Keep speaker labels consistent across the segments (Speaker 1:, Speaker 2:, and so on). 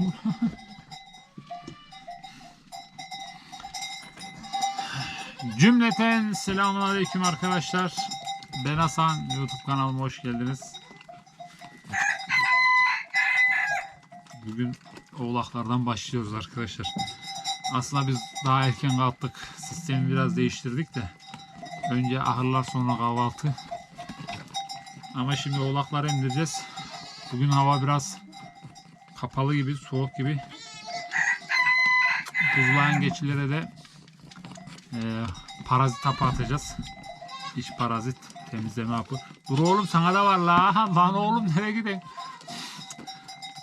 Speaker 1: Cümleten selamun aleyküm arkadaşlar. Ben Hasan YouTube kanalıma hoş geldiniz. Bugün oğlaklardan başlıyoruz arkadaşlar. Aslında biz daha erken kalktık. Sistemi biraz değiştirdik de. Önce ahırlar sonra kahvaltı. Ama şimdi oğlakları indireceğiz. Bugün hava biraz kapalı gibi, soğuk gibi. Buzlağın geçilere de ee, parazit hapı atacağız. İç parazit temizleme hapı. Dur oğlum sana da var la. Lan oğlum nereye gideyim?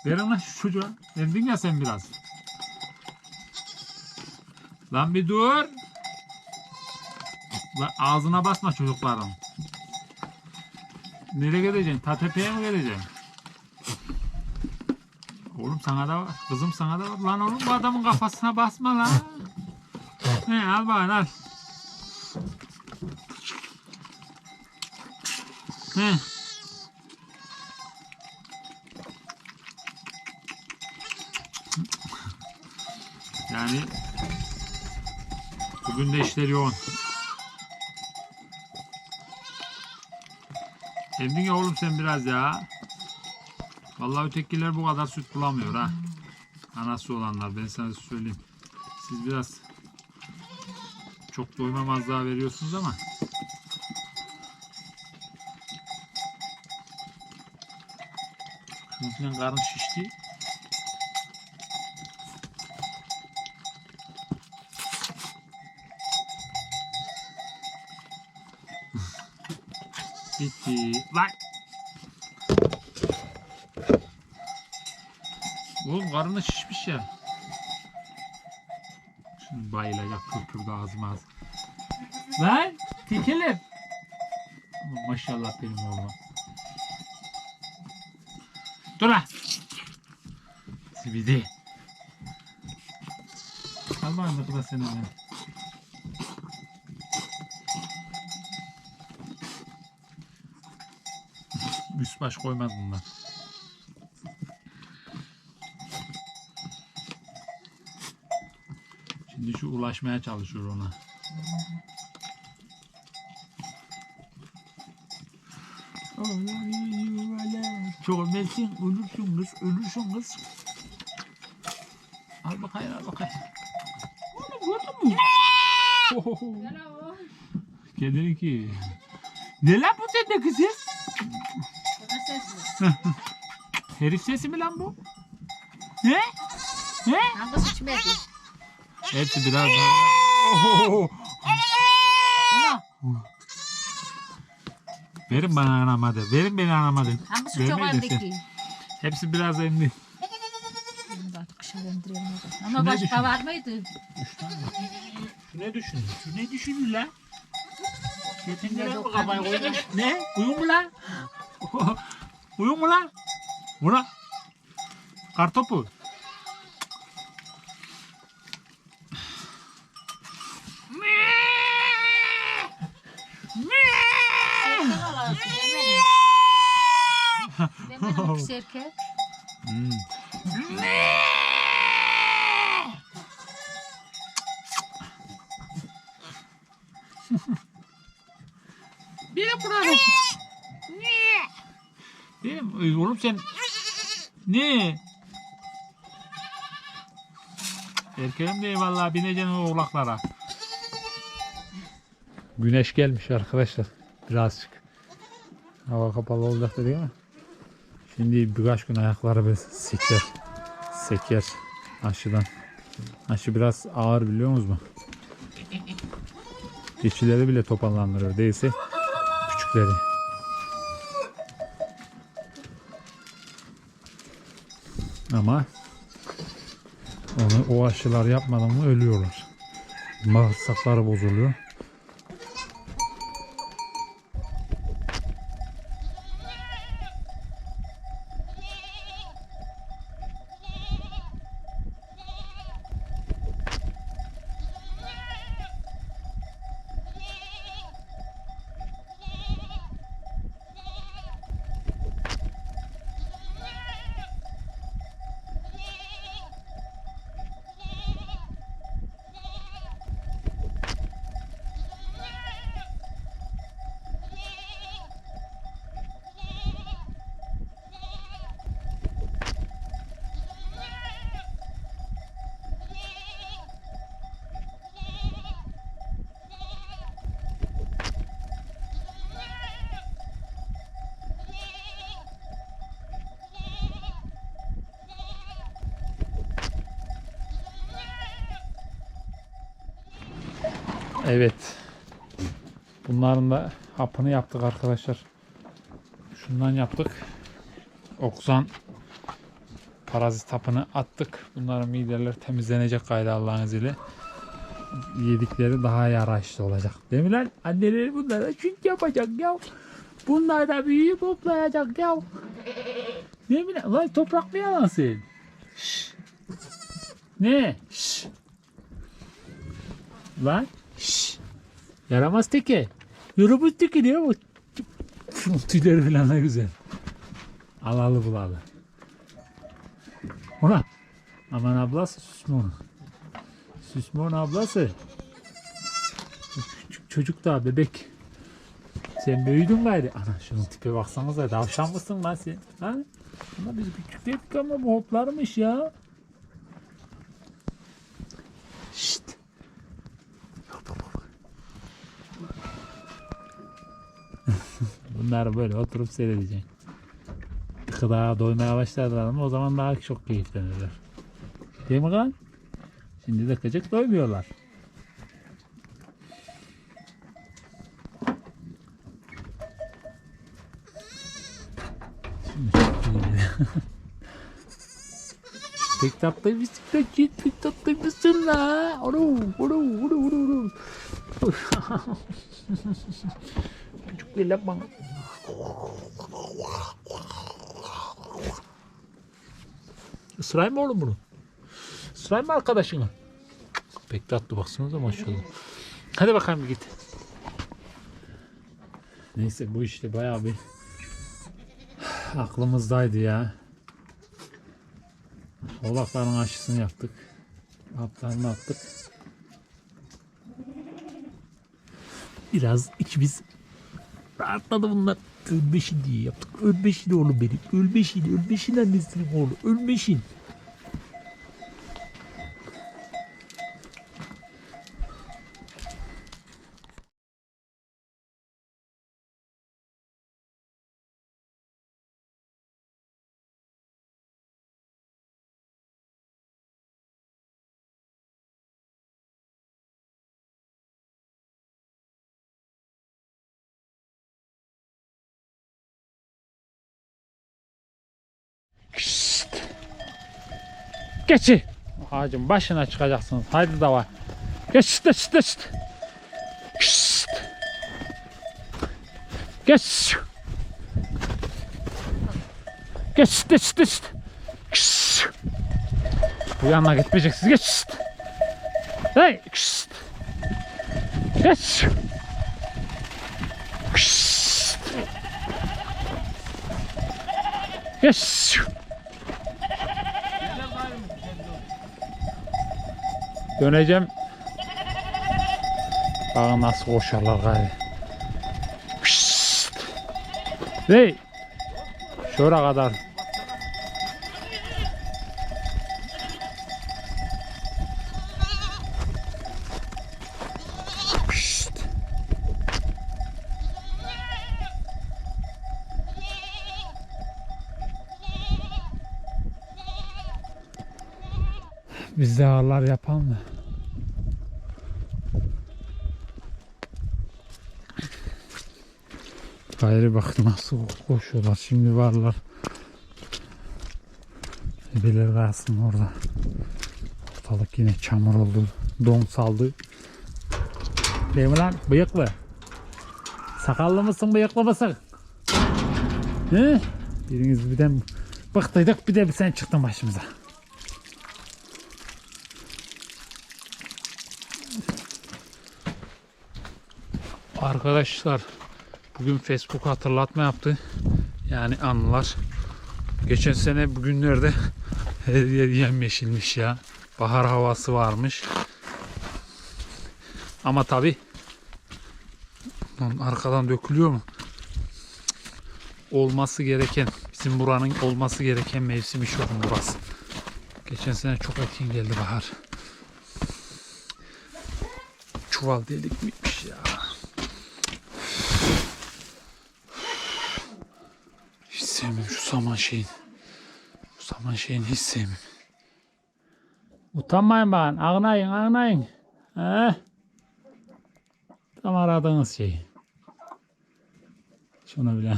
Speaker 1: Verin lan şu çocuğa. Endin ya sen biraz. Lan bir dur. Lan ağzına basma çocukların. Nereye gideceksin? Ta tepeye mi gideceksin? Oğlum sana da var. Kızım sana da var. Lan oğlum bu adamın kafasına basma lan. He al bana al. He. Yani bugün de işleri yoğun. Emdin ya oğlum sen biraz ya. Vallahi ötekiler bu kadar süt bulamıyor ha. Anası olanlar ben sana söyleyeyim. Siz biraz çok doymamazlığa veriyorsunuz ama şunun karın şişti. Bitti. Lan! Oğlum karnı şişmiş ya. Şimdi bayılacak kırpırdı ağzıma ağzı. Lan tekelim. Maşallah benim oğluma. Dur lan. Zibidi. Allah'ım ne kadar seni öyle. Üst baş koymaz bunlar. Şu ulaşmaya çalışıyor ona. Çömelsin, ölürsün kız, ölürsün kız. Al bakayım, al bakayım. Oğlum gördün mü? Kedinin ki. Ne lan bu sende kızım? Herif sesi mi lan bu? Ne? Ne?
Speaker 2: Hangisi içmedi?
Speaker 1: Hepsi biraz daha. Verin bana anamadı. Verin beni anamadı.
Speaker 2: Hangisi çok
Speaker 1: Vermeyi de sen.
Speaker 2: öndeki?
Speaker 1: Hepsi biraz emdi.
Speaker 2: Ama başka
Speaker 1: düşün?
Speaker 2: var mıydı?
Speaker 1: Şu ne düşünüyor? Şu ne düşünüyor lan? Yetenlere mi kafayı
Speaker 2: hadi.
Speaker 1: koydun? Ne? Uyum mu lan? Uyum mu lan? Buna. Kartopu.
Speaker 2: Demedim ki serken.
Speaker 1: Hmm. Benim burada. Benim oğlum sen ne? Erkeğim değil vallahi bineceksin o oğlaklara. Güneş gelmiş arkadaşlar. Birazcık. Hava kapalı olacak dedi ama. Şimdi birkaç gün ayakları böyle seker. Seker aşıdan. Aşı biraz ağır biliyor musunuz? Geçileri bile toparlandırıyor. Değilse küçükleri. Ama onu o aşılar yapmadan mı ölüyorlar. Bağırsakları bozuluyor. Evet. Bunların da hapını yaptık arkadaşlar. Şundan yaptık. Oksan parazit hapını attık. Bunların mideler temizlenecek gayri Allah'ın izniyle. Yedikleri daha yaraşlı olacak. Değil mi lan? Anneleri bunlara çünkü yapacak ya. Bunlar da büyüyüp hoplayacak ya. Değil mi lan? Lan toprak mı yalansın? Şşş. Ne? Şşş. Lan. Yaramaz teke. Diyor ama. Şunun tüyleri falan ne güzel. Alalı bulalı. Ona. Aman ablası süsme onu. Onu ablası. Küçük çocuk daha bebek. Sen büyüdün gayrı. Ana şunun tipe baksanıza. Davşan mısın lan sen? Ha? Ama biz küçük dedik ama bu hoplarmış ya. Bunları böyle oturup seyredeceksin. Gıda doymaya başlarlar ama o zaman daha çok keyiflenirler. Değil mi kan? Şimdi de gıcık doymuyorlar. Şimdi çok iyi. Pek tatlı bisikletçi, pek tatlı mısın la? Oru, oru, oru, oru, oru. Çocuk bir laf bana. Isırayım mı oğlum bunu? Isırayım mı arkadaşını? Pek tatlı baksanıza maşallah. Hadi bakalım git. Neyse bu işte bayağı bir aklımızdaydı ya. Oğlakların aşısını yaptık. Haplarını attık. Biraz içimiz rahatladı bunlar. Ölmeşin diye yaptık. Ölmeşin oğlum benim. Ölmeşin. Ölmeşin annesinin oğlu. Ölmeşin. Geçin. Ağacın başına çıkacaksınız. Haydi da var. Geç işte. Şşt. Geç. Geç işte işte işte. Şşt. Bu yana gitmeyeceksiniz. Geç. Hey. Şşt. Geç. Şşt. Geç. Döneceğim. Bakın nasıl koşarlar. Pişt. Hey. Şura kadar. Biz de ağırlar yapalım mı? Gayrı bak nasıl koşuyorlar. Şimdi varlar. Ebeler kalsın orada. Ortalık yine çamur oldu. Don saldı. Değil mi lan? Bıyıklı. Sakallı mısın bıyıklı mısın? He? Biriniz birden bıktıydık bir de sen çıktın başımıza. Arkadaşlar bugün Facebook hatırlatma yaptı. Yani anılar. Geçen sene bugünlerde her yer yemyeşilmiş ya. Bahar havası varmış. Ama tabi arkadan dökülüyor mu? Olması gereken bizim buranın olması gereken mevsimi şu an burası. Geçen sene çok erken geldi bahar. Çuval delik miymiş ya? Hiç sevmiyorum şu saman şeyin. Şu saman şeyini hiç sevmiyorum. Utanmayın bakın. Ağlayın ağlayın. He? Tam aradığınız şey. Şunu bile.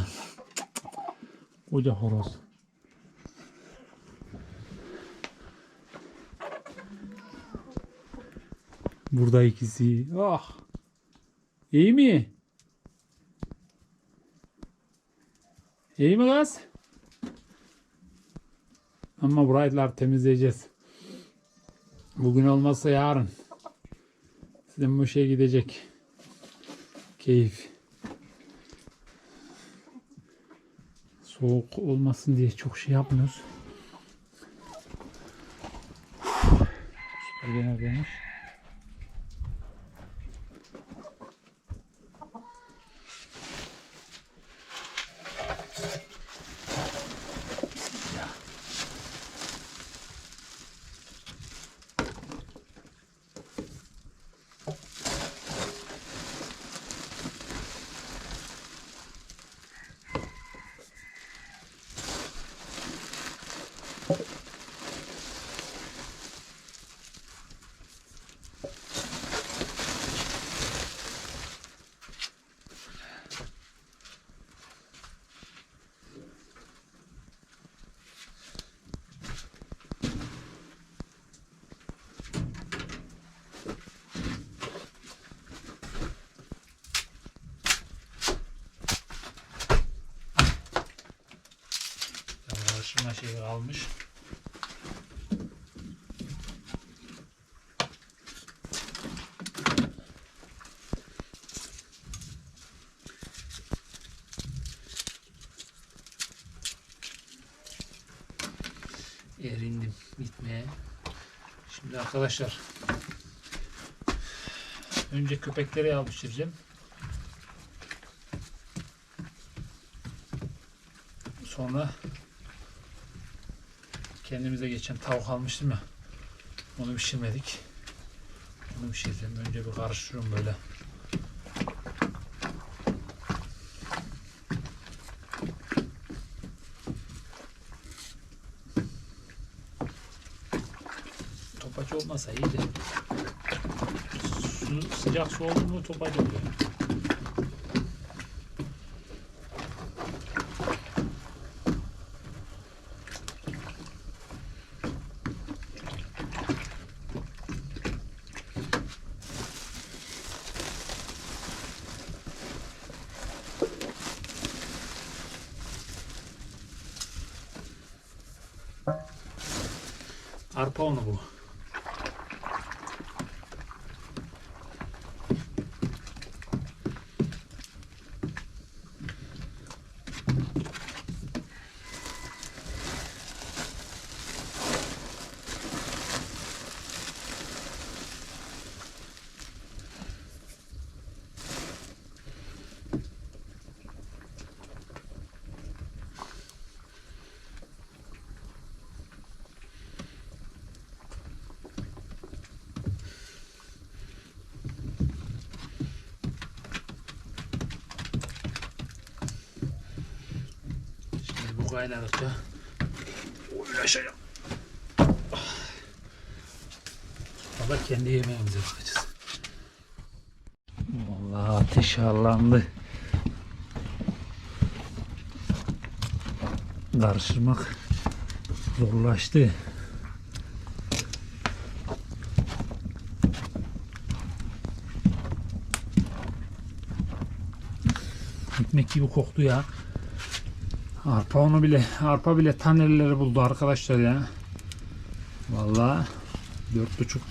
Speaker 1: Koca horoz. Burada ikisi. Ah. İyi mi? İyi mi kız? Ama burayılar temizleyeceğiz. Bugün olmazsa yarın. Sizin bu şey gidecek. Keyif. Soğuk olmasın diye çok şey yapmıyoruz. Süpürge neredeymiş? Karıştırma şeyi kalmış. Erindim bitmeye. Şimdi arkadaşlar önce köpekleri yapıştıracağım. Sonra kendimize geçen tavuk almıştım ya. Onu pişirmedik. Onu pişireceğim. Önce bir karıştırıyorum böyle. Topaç olmasa iyi de. Su, sıcak su oldu mu topaç oluyor. Arpa unu bu. Bu kaynadıkça uğraşacağım. Sonra kendi yemeğimize bakacağız. Vallahi ateş allandı. Karıştırmak zorlaştı. Ekmek gibi koktu ya. Arpa onu bile, arpa bile taneleri buldu arkadaşlar ya. Vallahi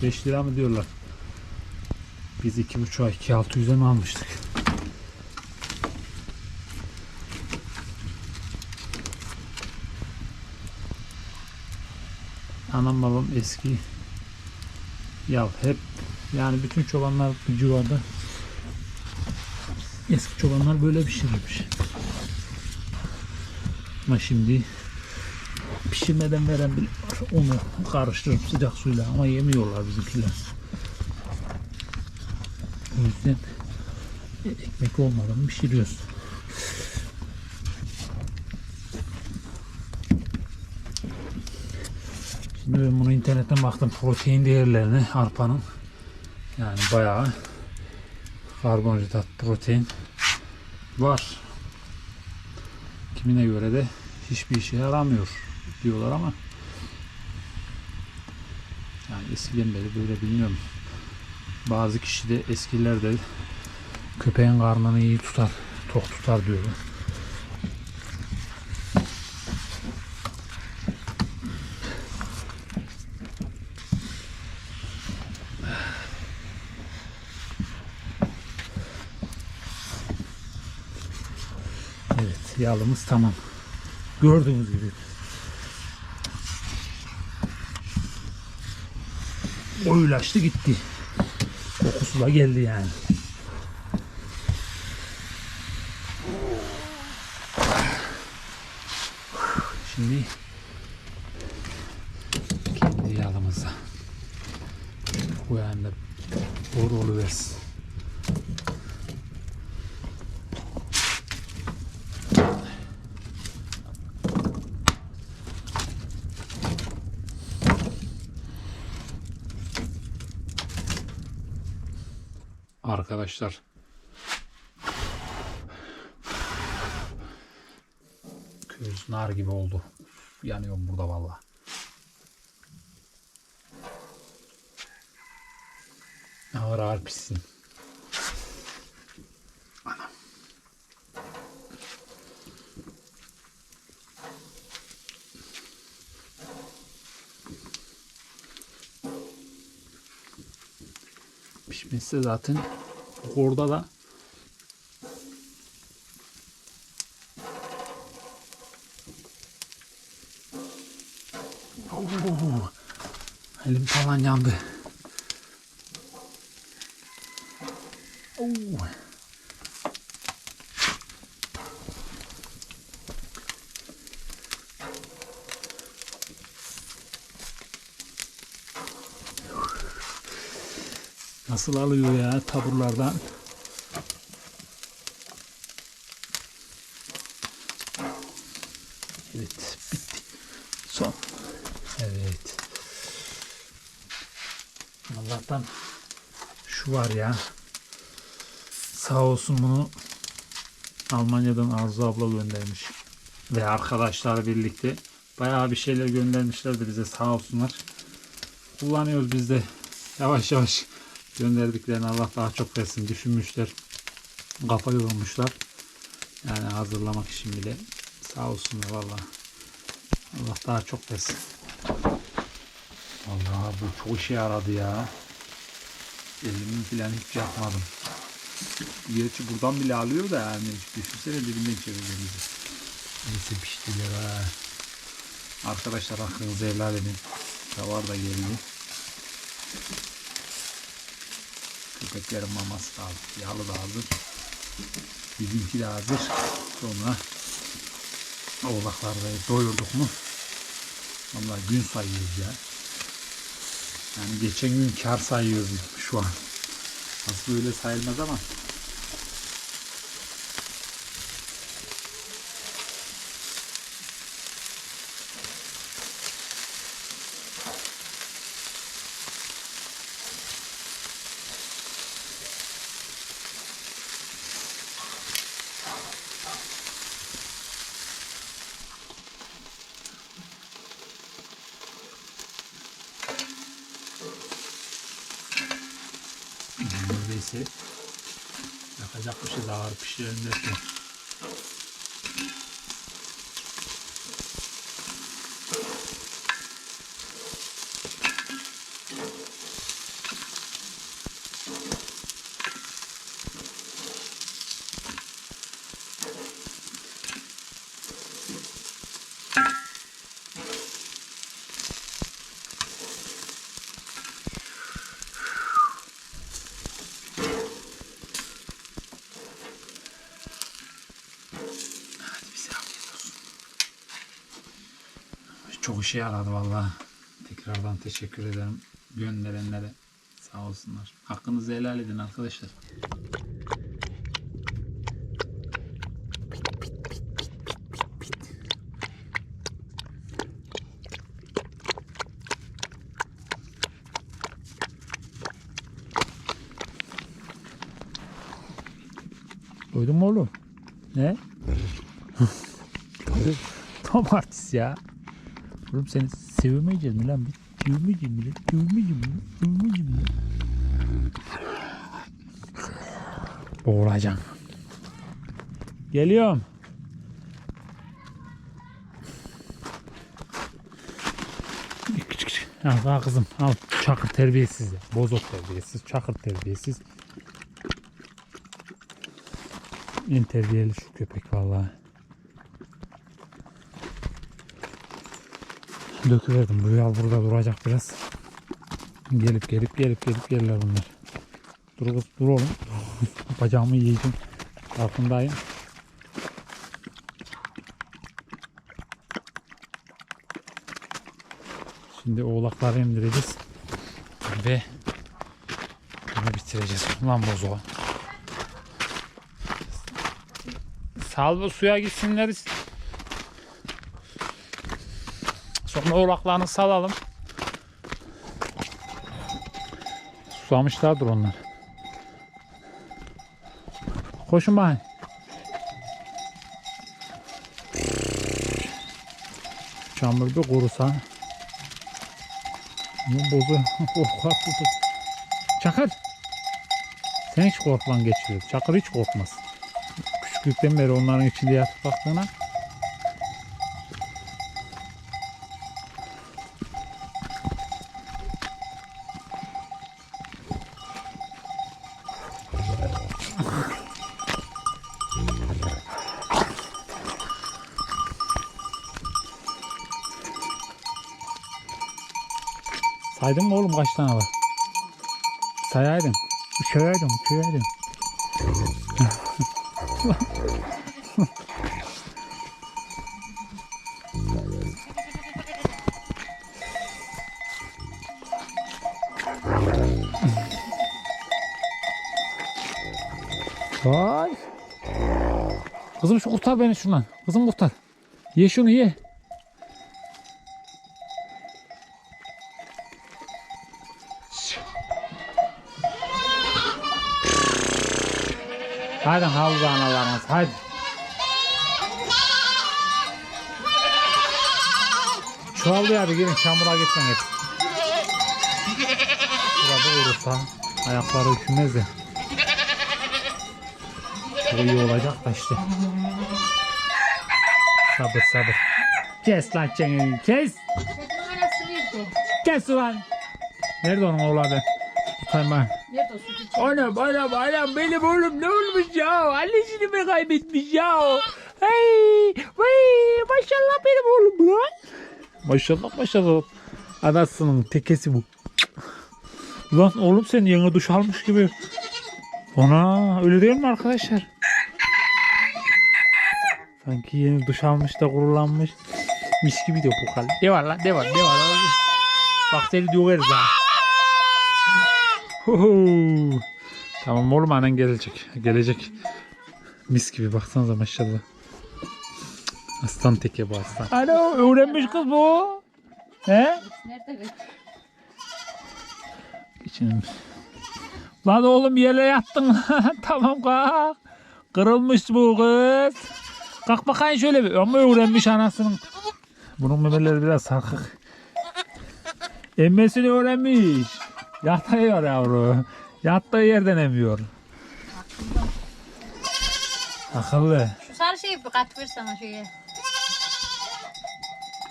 Speaker 1: 4,5-5 lira mı diyorlar. Biz 2,5'a 2,600'e mi almıştık? Anam babam eski ya hep yani bütün çobanlar bu civarda eski çobanlar böyle pişirirmiş. Ama şimdi pişirmeden veren bile var. Onu karıştırıp sıcak suyla ama yemiyorlar bizimkiler. O yüzden ekmek olmadan pişiriyoruz. Şimdi ben bunu internetten baktım protein değerlerini arpanın yani bayağı karbonhidrat, protein var. Kimine göre de hiçbir işe yaramıyor diyorlar ama yani eskiden beri böyle bilmiyorum. Bazı kişi de eskiler de köpeğin karnını iyi tutar, tok tutar diyorlar. Evet, yağlımız tamam. Gördüğünüz gibi. Oyulaştı gitti. Kokusu da geldi yani. Şimdi Arkadaşlar Köz nar gibi oldu. Yanıyorum burada valla. Ağır ağır pişsin. Anam. Pişmesi zaten orada da Oo, elim falan yandı. Oo. Nasıl alıyor ya taburlardan? Evet bitti. Son. Evet. Allah'tan şu var ya. Sağ olsun bunu Almanya'dan Arzu abla göndermiş. Ve arkadaşlar birlikte bayağı bir şeyler göndermişlerdi bize sağ olsunlar. Kullanıyoruz biz de yavaş yavaş gönderdiklerini Allah daha çok versin düşünmüşler. Kafa yorulmuşlar. Yani hazırlamak için bile sağ olsunlar vallahi. Allah daha çok versin. Vallahi bu çok işe yaradı ya. Elimi falan hiç yapmadım. Gerçi buradan bile alıyor da yani düşünsene dibinden çevirdiğimizi. Neyse piştiler ha. Arkadaşlar hakkınızı helal edin. Tavar da geldi. Köpeklerin maması da hazır. Yağlı da hazır. Bizimki de hazır. Sonra oğlakları doyurduk mu? Vallahi gün sayıyoruz ya. Yani geçen gün kar sayıyoruz şu an. Aslında öyle sayılmaz ama yapacak bir şey işe yaradı vallahi. Tekrardan teşekkür ederim gönderenlere. Sağ olsunlar. Hakkınızı helal edin arkadaşlar. Duydun mu oğlum? Ne? Artist ya. Oğlum seni sevmeyeceğiz mi lan? biz? Sevmeyeceğiz mi lan? Sevmeyeceğiz mi lan? Sevmeyeceğiz mi lan? Boğulacaksın. Geliyorum. Al al kızım al çakır terbiyesiz ya. Bozok terbiyesiz, çakır terbiyesiz. En terbiyeli şu köpek vallahi. Döküverdim. Bu burada duracak biraz. Gelip gelip gelip gelip gelirler bunlar. Dur kız dur oğlum. Bacağımı yiyeceğim. Farkındayım. Şimdi oğlakları indireceğiz. Ve bunu bitireceğiz. Ulan bozuğa. Sal bu suya gitsinler. Sonra oğlaklarını salalım. Susamışlardır onlar. Koşun bakayım. Çamur bir kurusa. Bozu. oh kalktı. Çakır. Sen hiç korkman geçiyor. Çakır hiç korkmaz. Küçüklükten beri onların içinde yatıp baktığına. Saydın mı oğlum kaç tane var? Sayaydın. Üçeydin, üçeydin. Vay. Kızım şu kurtar beni şundan. Kızım kurtar. Ye şunu ye. Hadi havlu analarınız hadi. Çoğaldı ya bir gelin çamura gitmen et. Burada vurursa ayakları üşümez de. Bu iyi olacak da işte. Sabır sabır. Kes lan çeneni kes. Kes ulan. Nerede onun oğlu abi?
Speaker 2: Çek?
Speaker 1: Anam anam anam benim oğlum ne olmuş ya? Annesini mi kaybetmiş ya? Hey, vay, maşallah benim oğlum lan. Maşallah maşallah. Anasının tekesi bu. Ulan oğlum sen yeni duş almış gibi. Ana öyle değil mi arkadaşlar? Sanki yeni duş almış da kurulanmış. Mis gibi de kokal. Devam lan devam devam. Bak seni döveriz ha. Huhu. Tamam oğlum annen gelecek. Gelecek. Mis gibi baksanıza maşallah. Aslan teke bu aslan. Ana öğrenmiş kız bu. He?
Speaker 2: Nerede kız?
Speaker 1: İçinin. Lan oğlum yere yattın. tamam kalk. Kırılmış bu kız. Kalk bakayım şöyle bir. Ama öğrenmiş anasının. Bunun memeleri biraz sarkık. Emmesini öğrenmiş. Yatıyor yavru. Yattığı yerden emiyor. Akıllı.
Speaker 2: Şu sarı şeyi bir kat ver sana şeye.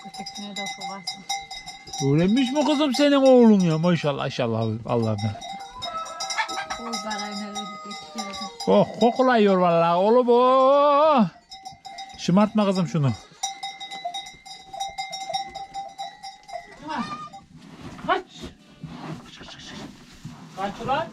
Speaker 2: Köpekine de sokarsın.
Speaker 1: Öğrenmiş mi kızım senin oğlun ya? Maşallah maşallah. Allah'ım. Oh kokulayıyor vallahi oğlum oh. Şımartma kızım şunu. Kaç ulan.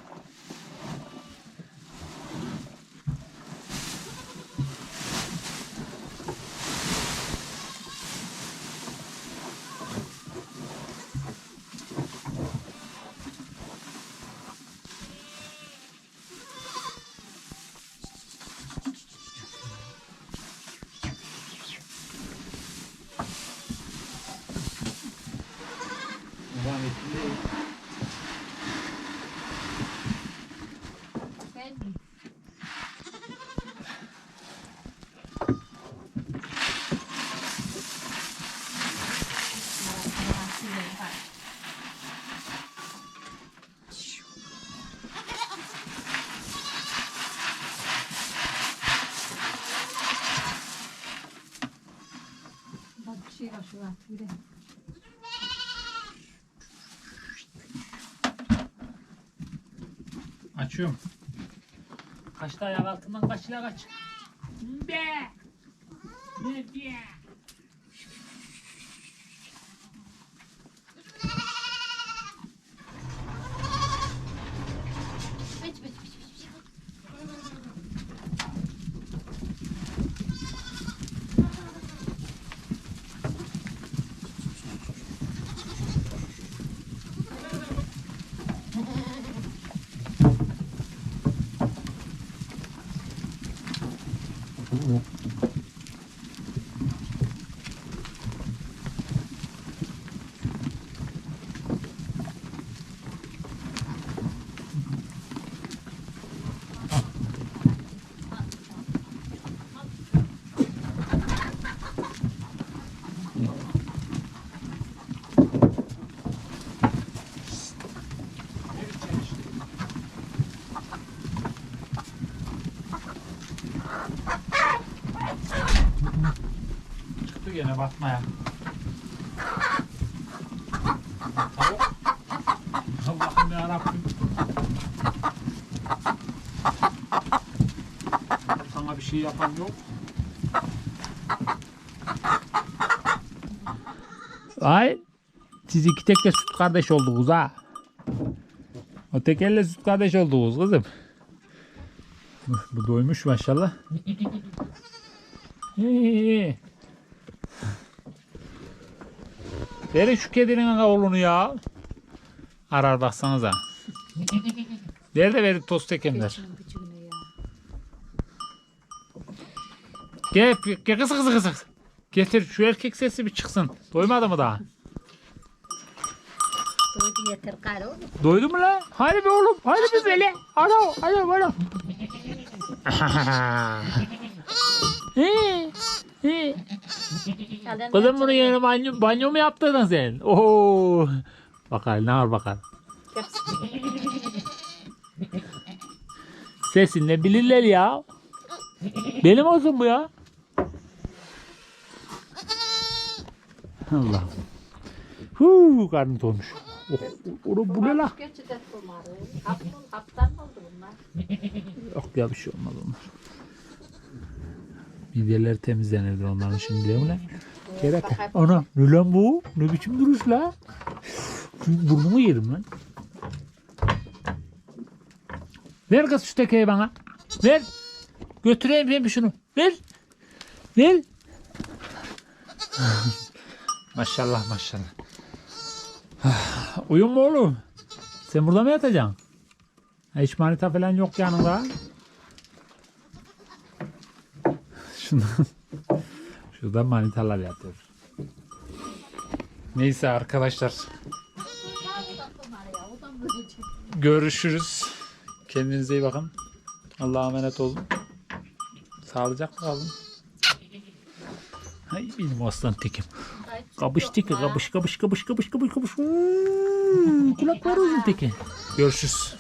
Speaker 2: Ben Ulan, yürü.
Speaker 1: Açıyorum. Kaçta ayak altından kaç ile kaç. Be. Be be. Gene batmaya. Tavuk. Allah'ım yarabbim. Sana bir şey yapan yok. Ay siz iki tekle süt kardeş oldunuz ha. O tekelle süt kardeş oldunuz kızım. Bu doymuş maşallah. Verin şu kedinin oğlunu ya. Arar baksanıza. Nerede?
Speaker 2: Şunun küçüğüne ya.
Speaker 1: Gel, gel kız kız kız kız. Getir şu erkek sesi bir çıksın. Doymadı mı daha?
Speaker 2: Doydu yeter gayrı oğlum.
Speaker 1: Doydu mu lan? Hadi be oğlum. Hadi be böyle. Alo, alo, alo. He, he.
Speaker 2: Hadi
Speaker 1: Kızım bunu yeni banyo, banyo mu yaptırdın sen? Oo. Bakar ne var bakar. Sesinle bilirler ya. Benim olsun bu ya. Allah. Huu karnı dolmuş. Oh, oğlum bu ne la?
Speaker 2: Haptan oldu bunlar?
Speaker 1: Yok ya bir şey olmaz onlar. Midyeler temizlenirdir onların şimdi lan? Gerek. Ana ne lan bu? Ne biçim duruş la? Burnumu yerim lan. Ver kız şu tekeyi bana. Ver. Götüreyim ben bir şunu. Ver. Ver. maşallah maşallah. Uyum mu oğlum? Sen burada mı yatacaksın? Hiç manita falan yok yanında. Şundan. Şurada manitalar yatıyor. Neyse arkadaşlar. Görüşürüz. Kendinize iyi bakın. Allah'a emanet olun. Sağlıcakla kalın. Hay benim aslan tekim. Kabış teki kabış kabış kabış kabış kabış kabış. Hmm, Kulakları uzun teki. Görüşürüz.